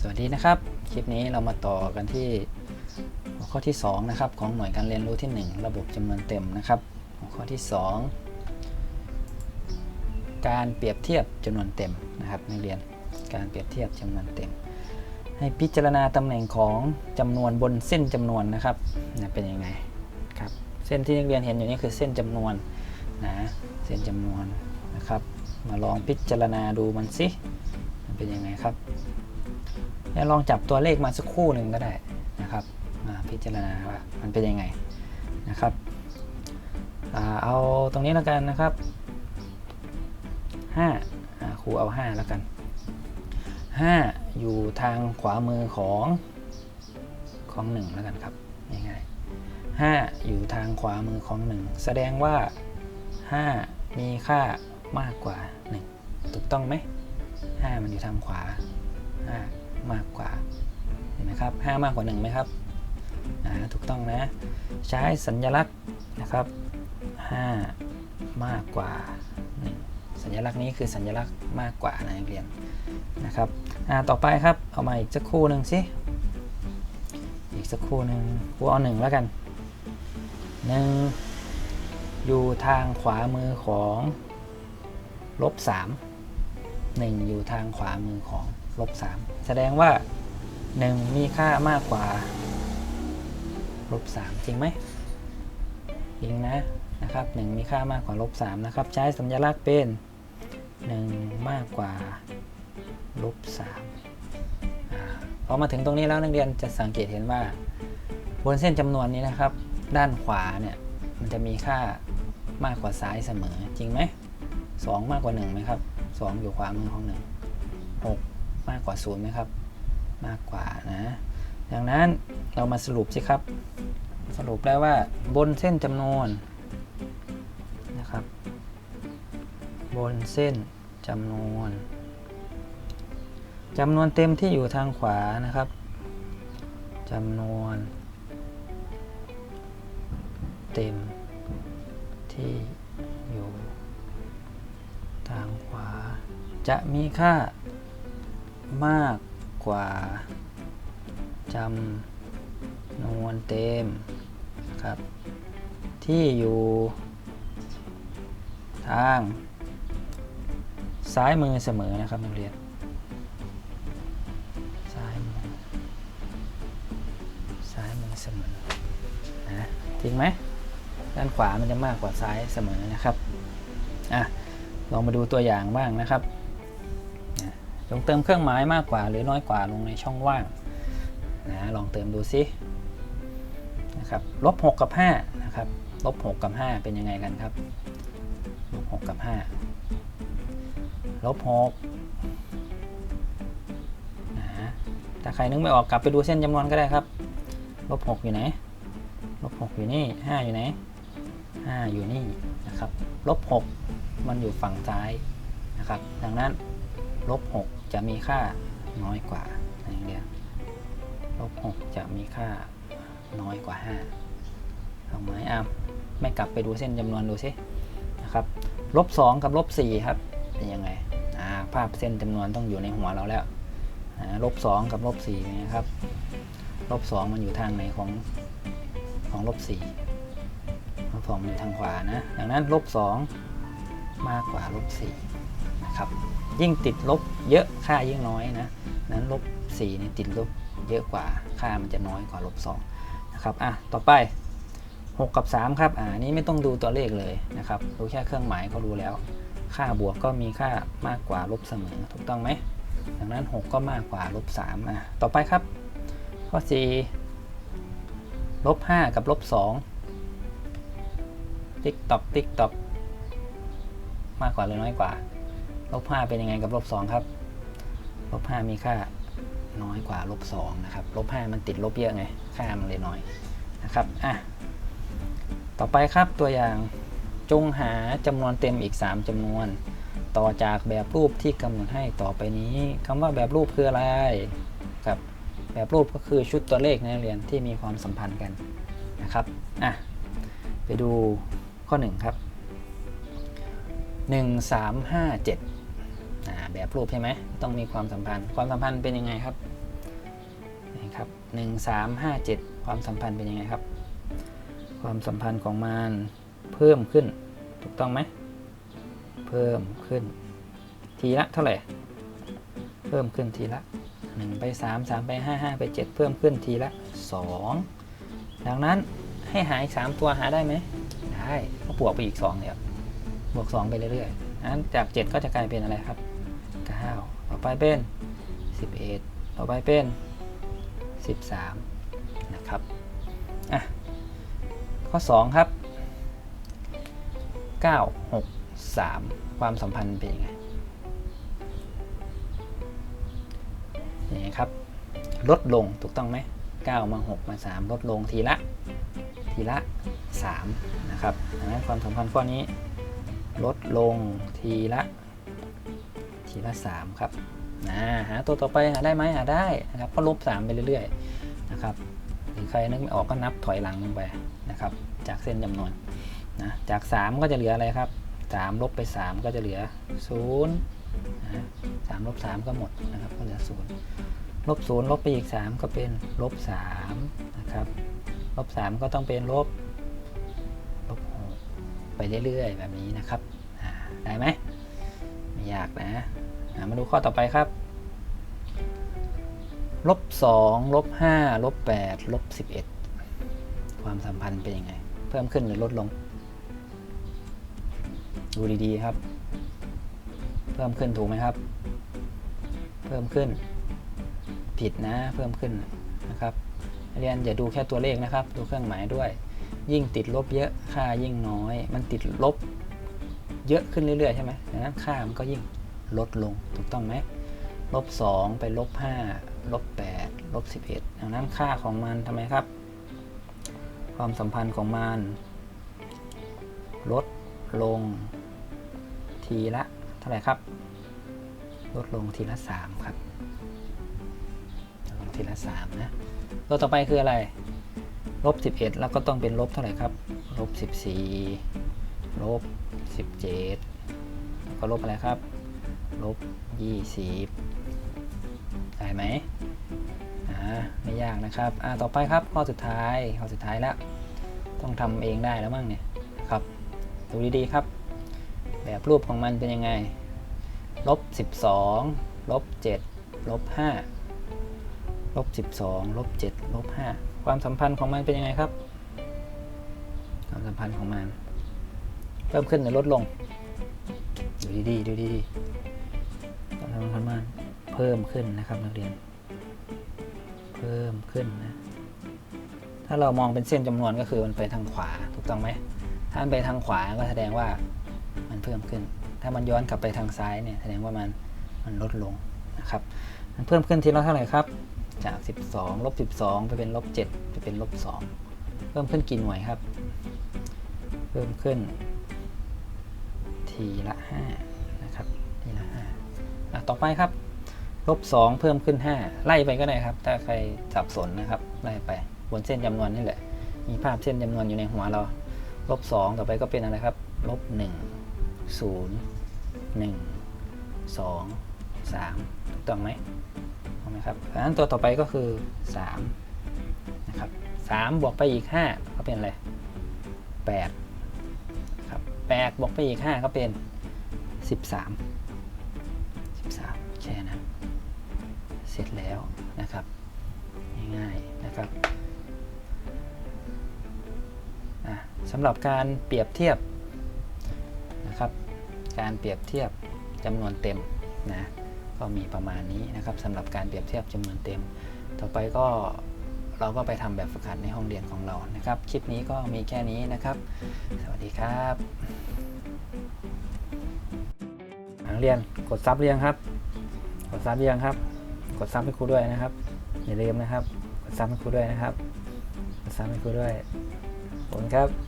สวัสดีนะครับ คลิปนี้เรามาต่อกันที่หัวข้อที่ 2 นะครับ ของหน่วยการเรียนรู้ที่ 1 ระบบจำนวนเต็มนะครับ หัวข้อที่ 2 การเปรียบเทียบจำนวนเต็มนะครับนักเรียนการเปรียบเทียบจำนวนเต็ม ให้พิจารณาตำแหน่งของจำนวนบนเส้นจำนวนนะครับนะเป็นยังไงครับเส้นที่นักเรียนเห็นอยู่นี่คือเส้นจำนวนนะเส้นจำนวนนะครับ มาลองพิจารณาดูมันสิเป็นยังไงครับ ล้วลองจับตัวเลขมาสักคู่หนึ่งก็ได้นะครับมาพิจารณาว่ามันเป็นยังไงนะครับอเอาตรงนี้แล้วกันนะครับ5อ่าครูเอา 5 แล้วกัน 5 อยู่ทางขวามือของของ1แล้วกันครับง่ายๆ5อยู่ทางขวามือของ 1 แสดงว่า 5 มีค่ามากกว่า 1 ถูกต้องไหม5มันอยู่ทางขวา5 มากกว่าเห็นไหมครับ5มากกว่า1ไหมครับถูกต้องนะ ใช้สัญลักษณ์นะครับ5มากกว่า 1 สัญลักษณ์นี้คือสัญลักษณ์มากกว่านะนักเรียนนะครับต่อไปครับเอามาอีกสักคู่หนึ่งสิอีกสักคู่หนึ่งกูเอาหนึ่งแล้วกันหนึ่งอยู่ทางขวามือของลบสามหนึ่งอยู่ทางขวามือของ ลบสามแสดงว่าหนึ่งมีค่ามากกว่าลบสามจริงไหมจริงนะนะครับหนึ่งมีค่ามากกว่าลบสามนะครับ ใช้สัญลักษณ์เป็นหนึ่งมากกว่าลบสามพอมาถึงตรงนี้แล้วนักเรียนจะสังเกตเห็นว่า บนเส้นจำนวนนี้นะครับ ด้านขวาเนี่ยมันจะมีค่ามากกว่าซ้ายเสมอจริงไหมสองมากกว่าหนึ่งไหมครับสองอยู่ขวามือของหนึ่งหก มากกว่าศูนย์ไหมครับ มากกว่านะ ดังนั้นเรามาสรุปสิครับ สรุปได้ว่าบนเส้นจำนวนนะครับ บนเส้นจำนวนจำนวนเต็มที่อยู่ทางขวานะครับจำนวนเต็มที่อยู่ทางขวาจะมีค่า มากกว่าจำนวนเต็มครับ ที่อยู่ทางซ้ายมือเสมอนะครับนักเรียนซ้ายมือซ้ายมือเสมอนะจริงไหมด้านขวามันจะมากกว่าซ้ายเสมอนะครับอะลองมาดูตัวอย่างบ้างนะครับ จงเติมเครื่องหมายมากกว่าหรือน้อยกว่าลงในช่องว่างนะลองเติมดูซินะครับลบ6กับ5นะครับลบ6กับ 5 เป็นยังไงกันครับลบ6กับ5ลบ6นะถ้าใครนึกไม่ออกกลับไปดูเส้นจำนวนก็ได้ครับลบ6อยู่ไหนลบ6อยู่นี่ 5 อยู่ไหน 5 อยู่นี่นะครับลบ6มันอยู่ฝั่งซ้ายนะครับ ดังนั้น ลบ 6 จะมีค่าน้อยกว่าอย่างเดียวลบ 6 จะมีค่าน้อยกว่า 5เอาไหมอะไม่กลับไปดูเส้นจำนวนดูสินะครับลบ 2 กับลบ 4 ครับเป็นยังไงอ่าภาพเส้นจำนวนต้องอยู่ในหัวเราแล้วอ่าลบ 2 กับลบ4นะครับลบ 2 มันอยู่ทางไหนของของลบ4ลบ2มันอยู่ทางขวานะ ดังนั้นลบ 2 มากกว่าลบ4นะครับยิ่งติดลบเยอะค่ายิ่งน้อยนะนั้นลบ4นี่ติดลบเยอะกว่าค่ามันจะน้อยกว่าลบ2นะครับอะต่อไป 6 กับ 3 ครับอ่านี้ไม่ต้องดูตัวเลขเลยนะครับดูแค่เครื่องหมายก็รู้แล้ว ค่าบวกก็มีค่ามากกว่าลบเสมอถูกต้องไหมดังนั้น 6 ก็มากกว่าลบ3อะต่อไปครับ ข้อ 4 ลบ 5 กับลบ2ติ๊กตอกติ๊กตอก มากกว่าหรือน้อยกว่าลบ5เป็นยังไงกับลบ2ครับลบ5มีค่าน้อยกว่าลบ2นะครับลบ5มันติดลบเยอะไง ค่ามันเลยน้อยนะครับอะต่อไปครับตัวอย่างจงหาจำนวนเต็มอีก 3จำนวน ต่อจากแบบรูปที่กำหนดให้ต่อไปนี้คำว่าแบบรูปคืออะไรครับแบบรูปก็คือชุดตัวเลขในเรียนที่มีความสัมพันธ์กันนะครับอะไปดูข้อ 1 ครับ 1 3 5 7อ่าแบบรูปใช่ไหมต้องมีความสัมพันธ์ ความสัมพันธ์เป็นยังไงครับนี่ครับหนึ่งสามห้าเจ็ดความสัมพันธ์เป็นยังไงครับ ความสัมพันธ์ของมันเพิ่มขึ้น ถูกต้องไหมเพิ่มขึ้น ทีละเท่าไหร่ เพิ่มขึ้นทีละ 1 ไป 3 3 ไป 5 5 ไป 7 เพิ่มขึ้นทีละ 2 ดังนั้นให้หาอีก 3 ตัวหาได้ไหมได้ก็บวกไปอีก2เดียวบ วก 2 ไปเรื่อยๆนั้นจาก 7 ก็จะกลายเป็นอะไรครับ 9 ต่อไปเป็น 11 ต่อไปเป็น 13 นะครับ อะ ข้อ 2 ครับ 9 6 3 ความสัมพันธ์เป็นยังไงนี่ครับ ลดลงถูกต้องไหม 9 มา 6 มา 3 ลดลงทีละ ทีละ 3 นะครับดังนั้นความสัมพันธ์ข้อนี้ ลดลงทีละ ทีละ 3 ครับนะหาตัวต่อไปหาได้ไหมหาได้นะครับก็ลบ 3 ไปเรื่อยๆนะครับหรือใครนึกไม่ออกก็นับถอยหลังลงไปนะครับ จากเส้นจำนวนนะจาก 3 ก็จะเหลืออะไรครับ 3 ลบไป 3 ก็จะเหลือ0นะสามลบ 3 ก็หมดนะครับก็เหลือ0ลบ0ลบไปอีก 3 ก็เป็นลบ3นะครับลบ 3 ก็ต้องเป็นลบ ไปเรื่อยๆ แบบนี้นะครับได้ไหมไม่ยากนะมาดูข้อต่อไปครับลบ2ลบ5ลบ8ลบ11 ความสัมพันธ์เป็นยังไง เพิ่มขึ้นหรือลดลง ดูดีๆครับ เพิ่มขึ้นถูกไหมครับ เพิ่มขึ้น ผิดนะ เพิ่มขึ้นนะครับเรียนอย่าดูแค่ตัวเลขนะครับ ดูเครื่องหมายด้วย ยิ่งติดลบเยอะค่ายิ่งน้อย มันติดลบเยอะขึ้นเรื่อยๆใช่ไหมดังนั้นค่ามันก็ยิ่งลดลงถูกต้องไหมลบ2ไปลบ5ลบ8ลบ11ดังนั้นค่าของมันทำไมครับ ความสัมพันธ์ของมัน ลดลงทีละเท่าไหร่ครับ ลดลงทีละ 3 ครับลดลงทีละ 3 นะ ตัวต่อไปคืออะไร ลบ11 แล้วก็ต้องเป็นลบเท่าไหร่ครับลบ14ลบ17แล้วก็ลบอะไรครับลบ20ได้ไหมอ่าไม่ยากนะครับอ่าต่อไปครับข้อสุดท้ายข้อสุดท้ายแล้วต้องทำเองได้แล้วมั้งเนี่ยครับดูดีๆครับ แบบรูปของมันเป็นยังไงลบ12ลบ7ลบ5ลบ12ลบ7ลบ5 ความสัมพันธ์ของมันเป็นยังไงครับ ความสัมพันธ์ของมัน เพิ่มขึ้นหรือลดลง ดูดีๆดูดีๆความสัมพันธ์ของมันเพิ่มขึ้นนะครับนักเรียน เพิ่มขึ้นนะ ถ้าเรามองเป็นเส้นจำนวนก็คือมันไปทางขวาถูกต้องไหม ถ้ามันไปทางขวาก็แสดงว่ามันเพิ่มขึ้น ถ้ามันย้อนกลับไปทางซ้ายเนี่ยแสดงว่ามันมันลดลงนะครับ มันเพิ่มขึ้นทีละเท่าไหร่ครับ จาก 12ลบ12 ไปเป็นลบ7ไปเป็นลบ2เพิ่มขึ้นกี่หน่วยครับ เพิ่มขึ้น ทีละ5นะครับทีละ5อะต่อไปครับลบ2เพิ่มขึ้น 5 ไล่ไปก็ได้ครับ ถ้าใครสับสนนะครับ ไล่ไปบนเส้นจำนวนนี่แหละ มีภาพเส้นจำนวนอยู่ในหัวเรา ลบ2ต่อไปก็เป็นอะไรครับ ลบ 1 0 1 2 3ถูกต้องไหม ถูกไหมครับดังนั้นตัวต่อไปก็คือ3นะครับ3บวกไปอีก 5 ก็เป็นอะไร8ครับ8บวกไปอีก 5 ก็เป็น 13 13 แค่นั้น เสร็จแล้วนะครับ ง่ายๆนะครับสำหรับการเปรียบเทียบนะครับ การเปรียบเทียบจำนวนเต็มนะ ก็มีประมาณนี้นะครับสำหรับการเปรียบเทียบจำนวนเต็ม ต่อไปก็เราก็ไปทำแบบฝึกหัดในห้องเรียนของเรานะครับ คลิปนี้ก็มีแค่นี้นะครับ สวัสดีครับนักเรียนกดซับเรียงครับ กดซับเรียงครับ กดซับให้ครูด้วยนะครับ อย่าลืมนะครับ กดซับให้ครูด้วยนะครับ กดซับให้ครูด้วยขอบคุณครับ